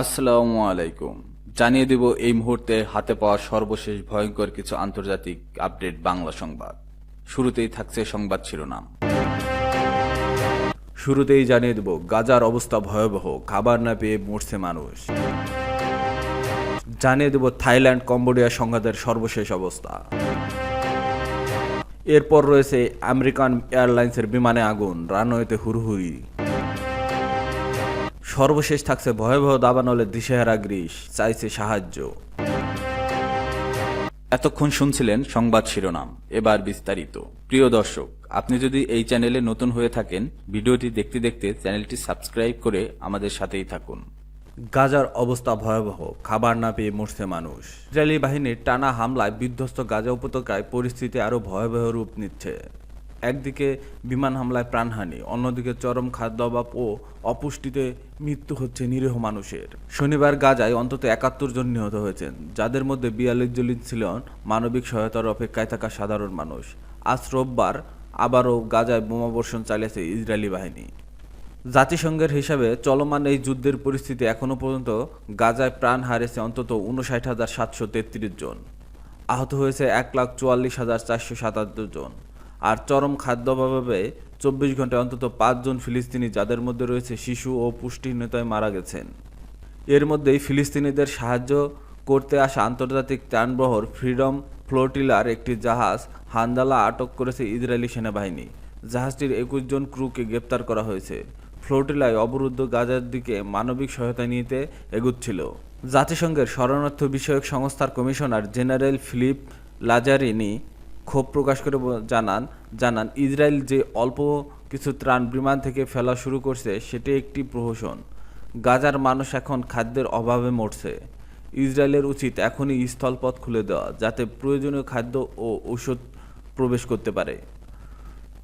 আসসালামু আলাইকুম। জানিয়ে দেব এই মুহূর্তে হাতে পাওয়া সর্বশেষ ভয়ঙ্কর কিছু আন্তর্জাতিক আপডেট বাংলা সংবাদ। শুরুতেই থাকছে সংবাদ শিরোনাম। শুরুতেই জানিয়ে দেব, গাজার অবস্থা ভয়াবহ, খাবার না পেয়ে মরছে মানুষ। জানিয়ে দেব, থাইল্যান্ড, কম্বোডিয়া সংঘাতের সর্বশেষ অবস্থা। এরপর রয়েছে আমেরিকান এয়ারলাইন্সের বিমানে আগুন, রানওয়েতে হুড়হুড়ি। সর্বশেষ থাকছে ভয়াবহ দাবানলে দিশেহারা গ্রিস, চাইছে সাহায্য। এতক্ষণ শুনছিলেন সংবাদ শিরোনাম, এবার বিস্তারিত। প্রিয় দর্শক, আপনি যদি এই চ্যানেলে নতুন হয়ে থাকেন, ভিডিওটি দেখতে দেখতে চ্যানেলটি সাবস্ক্রাইব করে আমাদের সাথেই থাকুন। গাজার অবস্থা ভয়াবহ, খাবার না পেয়ে মরছে মানুষ। ইসরায়েলি বাহিনীর টানা হামলায় বিধ্বস্ত গাজা উপত্যকায় পরিস্থিতি আরও ভয়াবহ রূপ নিচ্ছে। একদিকে বিমান হামলায় প্রাণহানি, অন্যদিকে চরম খাদ্য অভাব ও অপুষ্টিতে মৃত্যু হচ্ছে নিরীহ মানুষের। শনিবার গাজায় অন্তত একাত্তর জন নিহত হয়েছেন, যাদের মধ্যে বিয়াল্লিশ জন ছিলেন মানবিক সহায়তার অপেক্ষায় থাকা সাধারণ মানুষ। আজ রোববার আবারও গাজায় বোমাবর্ষণ চালিয়েছে ইসরায়েলি বাহিনী। জাতিসংঘের হিসাবে চলমান এই যুদ্ধের পরিস্থিতি এখনও পর্যন্ত গাজায় প্রাণ হারিয়েছে অন্তত উনষাট হাজার সাতশো তেত্রিশ জন। আহত হয়েছে এক লাখ চুয়াল্লিশ হাজার চারশো সাতাত্তর জন। আর চরম খাদ্যাভাবে চব্বিশ ঘন্টায় অন্তত পাঁচজন ফিলিস্তিনি যাদের মধ্যে রয়েছে শিশু ও পুষ্টিহীনতায় মারা গেছেন। এর মধ্যেই ফিলিস্তিনিদের সাহায্য করতে আসা আন্তর্জাতিক ত্রাণবহর ফ্রিডম ফ্লোটিলার একটি জাহাজ হান্দালা আটক করেছে ইসরায়েলি সেনাবাহিনী। জাহাজটির একুশ জন ক্রুকে গ্রেপ্তার করা হয়েছে। ফ্লোটিলায় অবরুদ্ধ গাজার দিকে মানবিক সহায়তা নিতে এগুচ্ছিল। জাতিসংঘের শরণার্থ বিষয়ক সংস্থার কমিশনার জেনারেল ফিলিপ লাজারিনি ক্ষোভ প্রকাশ করে জানান জানান, ইসরায়েল যে অল্প কিছু ত্রাণ বিমান থেকে ফেলা শুরু করছে, সেটি একটি প্রহসন। গাজার মানুষ এখন খাদ্যের অভাবে মরছে। ইসরায়েলের উচিত এখনই স্থলপথ খুলে দেওয়া, যাতে প্রয়োজনীয় খাদ্য ও ঔষধ প্রবেশ করতে পারে।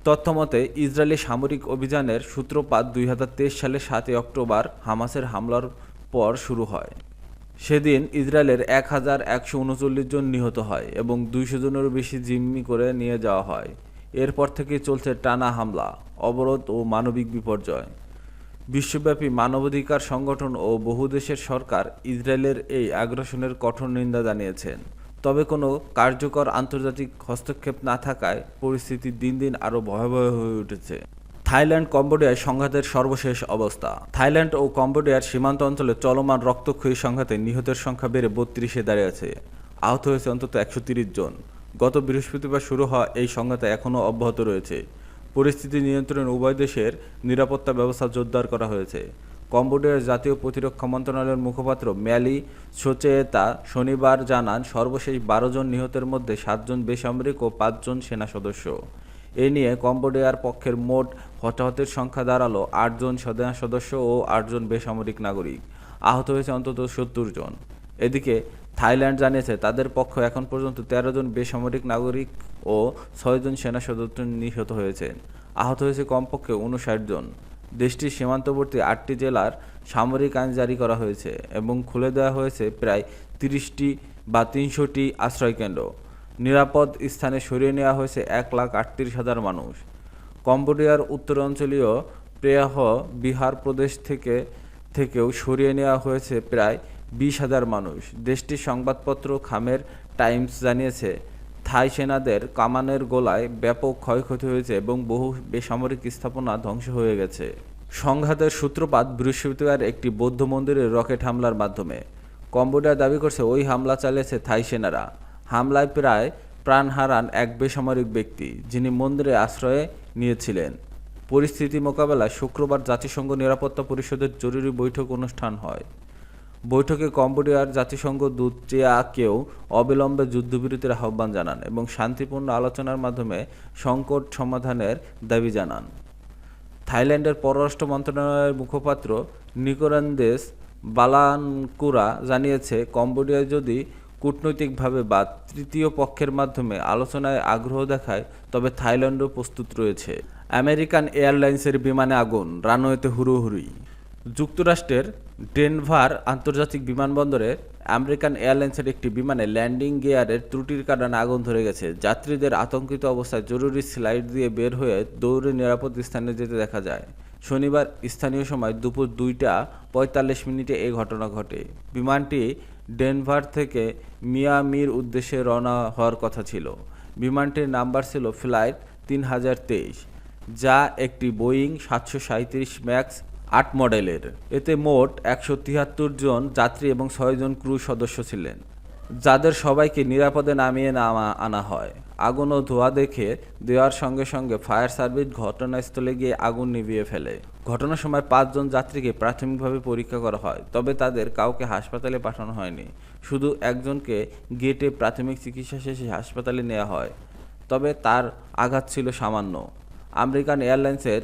তথ্যমতে ইসরায়েলি সামরিক অভিযানের সূত্রপাত দুই হাজার তেইশ সালে সাতই অক্টোবর হামাসের হামলার পর শুরু হয়। সেদিন ইসরায়েলের এক হাজার একশো উনচল্লিশ জন নিহত হয় এবং দুইশো জনেরও বেশি জিম্মি করে নিয়ে যাওয়া হয়। এরপর থেকেই চলছে টানা হামলা, অবরোধ ও মানবিক বিপর্যয়। বিশ্বব্যাপী মানবাধিকার সংগঠন ও বহু দেশের সরকার ইসরায়েলের এই আগ্রাসনের কঠোর নিন্দা জানিয়েছেন। তবে কোনো কার্যকর আন্তর্জাতিক হস্তক্ষেপ না থাকায় পরিস্থিতি দিন দিন আরও ভয়াবহ হয়ে উঠেছে। থাইল্যান্ড কম্বোডিয়ায় সংঘাতের সর্বশেষ অবস্থা। থাইল্যান্ড ও কম্বোডিয়ার সীমান্ত অঞ্চলে চলমান রক্তক্ষয়ী সংঘাতে নিহতের সংখ্যা বেড়ে বত্রিশে দাঁড়িয়েছে আহত হয়েছে অন্তত একশো জন। গত বৃহস্পতিবার শুরু হওয়া এই সংঘাতে এখনও অব্যাহত রয়েছে। পরিস্থিতি নিয়ন্ত্রণে উভয় দেশের নিরাপত্তা ব্যবস্থা জোরদার করা হয়েছে। কম্বোডিয়ার জাতীয় প্রতিরক্ষা মন্ত্রণালয়ের মুখপাত্র ম্যালি সোচেতা শনিবার জানান, সর্বশেষ বারো জন নিহতের মধ্যে সাতজন বেসামরিক ও পাঁচজন সেনা সদস্য। এ নিয়ে কম্বোডিয়ার পক্ষের মোট হতাহতের সংখ্যা দাঁড়াল আটজন সেনা সদস্য ও আটজন বেসামরিক নাগরিক। আহত হয়েছে অন্তত সত্তর জন। এদিকে থাইল্যান্ড জানিয়েছে, তাদের পক্ষ এখন পর্যন্ত তেরো জন বেসামরিক নাগরিক ও ছয়জন সেনা সদস্য নিহত হয়েছেন আহত হয়েছে কমপক্ষে উনষাট জন। দেশটির সীমান্তবর্তী আটটি জেলার সামরিক আইন জারি করা হয়েছে এবং খুলে দেওয়া হয়েছে প্রায় তিরিশটি বা তিনশোটি আশ্রয়কেন্দ্র। নিরাপদ স্থানে সরিয়ে নেওয়া হয়েছে এক লাখ আটত্রিশ হাজার মানুষ। কম্বোডিয়ার উত্তরাঞ্চলীয় প্রেয়াহ বিহার প্রদেশ থেকে, থেকেও সরিয়ে নেওয়া হয়েছে প্রায় বিশ হাজার মানুষ। দেশটির সংবাদপত্র খামের টাইমস জানিয়েছে, থাই সেনাদের কামানের গোলায় ব্যাপক ক্ষয়ক্ষতি হয়েছে এবং বহু বেসামরিক স্থাপনা ধ্বংস হয়ে গেছে। সংঘাতের সূত্রপাত বৃহস্পতিবার একটি বৌদ্ধ মন্দিরের রকেট হামলার মাধ্যমে। কম্বোডিয়া দাবি করছে, ওই হামলা চালিয়েছে থাই সেনারা। হামলায় প্রায় প্রাণ হারান এক বেসামরিক ব্যক্তি, যিনি মন্দিরে আশ্রয়ে নিয়েছিলেন। পরিস্থিতি মোকাবেলায় শুক্রবার জাতিসংঘ নিরাপত্তা পরিষদের জরুরি বৈঠক অনুষ্ঠান হয়। বৈঠকে কম্বোডিয়ার জাতিসংঘ দূত চেয়াকেও অবিলম্বে যুদ্ধবিরতির আহ্বান জানান এবং শান্তিপূর্ণ আলোচনার মাধ্যমে সংকট সমাধানের দাবি জানান। থাইল্যান্ডের পররাষ্ট্র মন্ত্রণালয়ের মুখপাত্র নিকোরান্দেস বালানকুরা জানিয়েছে, কম্বোডিয়ায় যদি কূটনৈতিকভাবে বা তৃতীয় পক্ষের মাধ্যমে আলোচনায় আগ্রহ দেখায়, তবে থাইল্যান্ডও প্রস্তুত রয়েছে। আমেরিকান এয়ারলাইন্সের বিমানে আগুন, রানওয়েতে হুড়োহুড়ি। যুক্তরাষ্ট্রের ডেনভার আন্তর্জাতিক বিমানবন্দরে আমেরিকান এয়ারলাইন্সের একটি বিমানে ল্যান্ডিং গিয়ারের ত্রুটির কারণে আগুন ধরে গেছে। যাত্রীদের আতঙ্কিত অবস্থায় জরুরি স্লাইড দিয়ে বের হয়ে দৌড়ে নিরাপদ স্থানে যেতে দেখা যায়। শনিবার স্থানীয় সময় দুপুর দুইটা পঁয়তাল্লিশ মিনিটে এই ঘটনা ঘটে। বিমানটি ডেনভার থেকে মিয়ামির উদ্দেশ্যে রওনা হওয়ার কথা ছিল। বিমানটির নাম্বার ছিল ফ্লাইট তিন হাজার তেইশ, যা একটি বোয়িং সাতশো সাঁত্রিশ ম্যাক্স আট মডেলের। এতে মোট একশো তিয়াত্তর জন যাত্রী এবং ছয়জন ক্রু সদস্য ছিলেন। যাদের সবাইকে নিরাপদে নামিয়ে নামা আনা হয়। আগুন ও ধোঁয়া দেখে দেওয়ার সঙ্গে সঙ্গে ফায়ার সার্ভিস ঘটনাস্থলে গিয়ে আগুন নিভিয়ে ফেলে। ঘটনার সময় পাঁচজন যাত্রীকে প্রাথমিকভাবে পরীক্ষা করা হয়, তবে তাদের কাউকে হাসপাতালে পাঠানো হয়নি। শুধু একজনকে গেটে প্রাথমিক চিকিৎসা শেষে হাসপাতালে নেওয়া হয়, তবে তার আঘাত ছিল সামান্য। আমেরিকান এয়ারলাইন্সের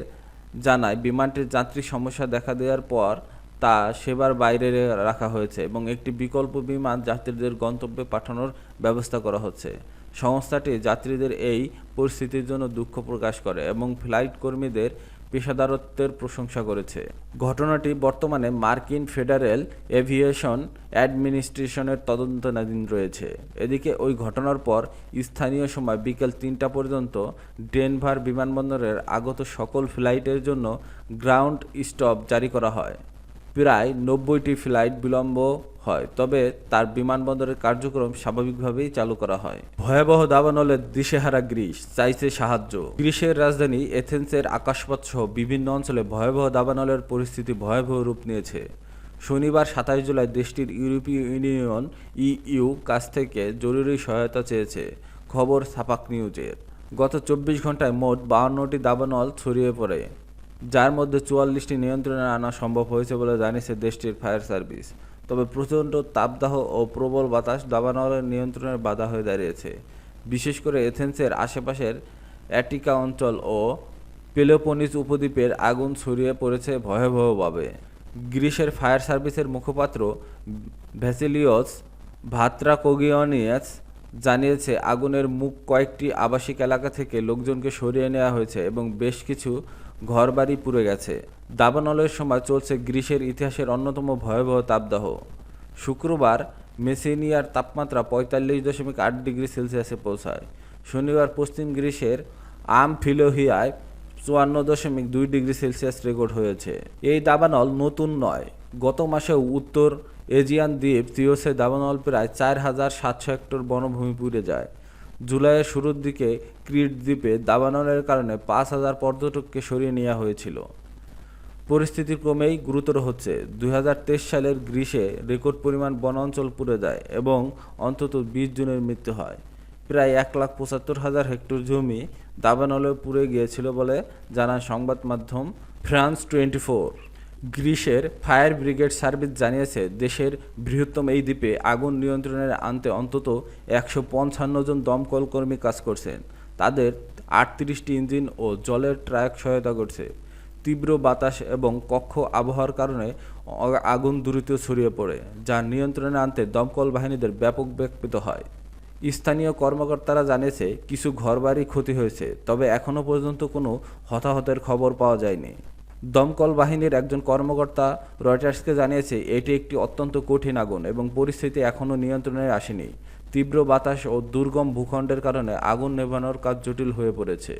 জানায়, বিমানটির যাত্রী সমস্যা দেখা দেওয়ার পর তা সেবার বাইরে রাখা হয়েছে এবং একটি বিকল্প বিমান যাত্রীদের গন্তব্যে পাঠানোর ব্যবস্থা করা হচ্ছে। সংস্থাটি যাত্রীদের এই পরিস্থিতির জন্য দুঃখ প্রকাশ করে এবং ফ্লাইট কর্মীদের পেশাদারত্বের প্রশংসা করেছে। ঘটনাটি বর্তমানে মার্কিন ফেডারেল এভিয়েশন অ্যাডমিনিস্ট্রেশনের তদন্তনাধীন রয়েছে। এদিকে ওই ঘটনার পর স্থানীয় সময় বিকেল তিনটা পর্যন্ত ডেনভার বিমানবন্দরের আগত সকল ফ্লাইটের জন্য গ্রাউন্ড স্টপ জারি করা হয়। প্রায় নব্বইটি ফ্লাইট বিলম্ব হয়, তবে তার বিমানবন্দরের কার্যক্রম স্বাভাবিকভাবেই চালু করা হয়। ভয়াবহ দাবানলের দিশেহারা গ্রিস চাইছে সাহায্য। গ্রিসের রাজধানী এথেন্সের আকাশপথ সহ বিভিন্ন অঞ্চলে ভয়াবহ দাবানলের পরিস্থিতি ভয়াবহ রূপ নিয়েছে। শনিবার সাতাশ জুলাই দেশটির ইউরোপীয় ইউনিয়ন, ইইউ, কাছ থেকে জরুরি সহায়তা চেয়েছে। খবর ছাপাক নিউজের। গত চব্বিশ ঘন্টায় মোট বাউন্নটি দাবানল ছড়িয়ে পড়ে। যার মধ্যে চুয়াল্লিশটি নিয়ন্ত্রণে আনা সম্ভব হয়েছে বলে জানিয়েছে দেশটির ফায়ার সার্ভিস। তবে প্রচণ্ড তাপদাহ ও প্রবল বাতাস দাবানলের নিয়ন্ত্রণের বাধা হয়ে দাঁড়িয়েছে। বিশেষ করে এথেন্সের আশেপাশের অ্যাটিকা অঞ্চল ও পেলোপনিস উপদ্বীপের আগুন ছড়িয়ে পড়েছে ভয়াবহভাবে। গ্রিসের ফায়ার সার্ভিসের মুখপাত্র ভ্যাসিলিয়স ভাত্রাকোগিয়নিয়াস জানিয়েছে, আগুনের মুখ কয়েকটি আবাসিক এলাকা থেকে লোকজনকে সরিয়ে নেওয়া হয়েছে এবং বেশ কিছু ঘরবাড়ি পুড়ে গেছে। দাবানলের সময় চলছে গ্রীষ্মের ইতিহাসের অন্যতম ভয়াবহ তাপদাহ। শুক্রবার মেসেনিয়ার তাপমাত্রা পঁয়তাল্লিশ দশমিক আট ডিগ্রি সেলসিয়াসে পৌঁছায়। শনিবার পশ্চিম গ্রীষ্মের আমফিলোহিয়ায় চুয়ান্ন দশমিক দুই ডিগ্রি সেলসিয়াস রেকর্ড হয়েছে। এই দাবানল নতুন নয়। গত মাসে উত্তর এজিয়ান দ্বীপ তিওসে দাবানল প্রায় চার হাজার সাতশো হেক্টর বনভূমি পুড়ে যায়। জুলাইয়ের শুরুর দিকে ক্রিট দ্বীপে দাবানলের কারণে পাঁচ হাজার পর্যটককে সরিয়ে নেওয়া হয়েছিল। পরিস্থিতি ক্রমেই গুরুতর হচ্ছে। দুই হাজার তেইশ সালের গ্রীষ্মে রেকর্ড পরিমাণ বনাঞ্চল পুড়ে যায় এবং অন্তত বিশ জনের মৃত্যু হয়। প্রায় এক লাখ পঁচাত্তর হাজার হেক্টর জমি দাবানলে পুড়ে গিয়েছিল বলে জানায় সংবাদ মাধ্যম ফ্রান্স টোয়েন্টি ফোর। গ্রিসের ফায়ার ব্রিগেড সার্ভিস জানিয়েছে, দেশের বৃহত্তম এই দ্বীপে আগুন নিয়ন্ত্রণে আনতে অন্তত একশো পঞ্চান্ন জন দমকল কর্মী কাজ করছেন তাদের আটত্রিশটি ইঞ্জিন ও জলের ট্রাক সহায়তা করছে। তীব্র বাতাস এবং কক্ষ আবহাওয়ার কারণে আগুন দ্রুত ছড়িয়ে পড়ে, যা নিয়ন্ত্রণে আনতে দমকল বাহিনীদের ব্যাপক ব্যাপৃত হয়। স্থানীয় কর্মকর্তারা জানিয়েছে, কিছু ঘরবাড়ি ক্ষতি হয়েছে, তবে এখনও পর্যন্ত কোনো হতাহতের খবর পাওয়া যায়নি। দমকল বাহিনীর একজন কর্মকর্তা রয়টার্সকে জানিয়েছে, এটি একটি অত্যন্ত কঠিন আগুন এবং পরিস্থিতি এখনও নিয়ন্ত্রণে আসেনি। তীব্র বাতাস ও দুর্গম ভূখণ্ডের কারণে আগুন নেভানোর কাজ জটিল হয়ে পড়েছে।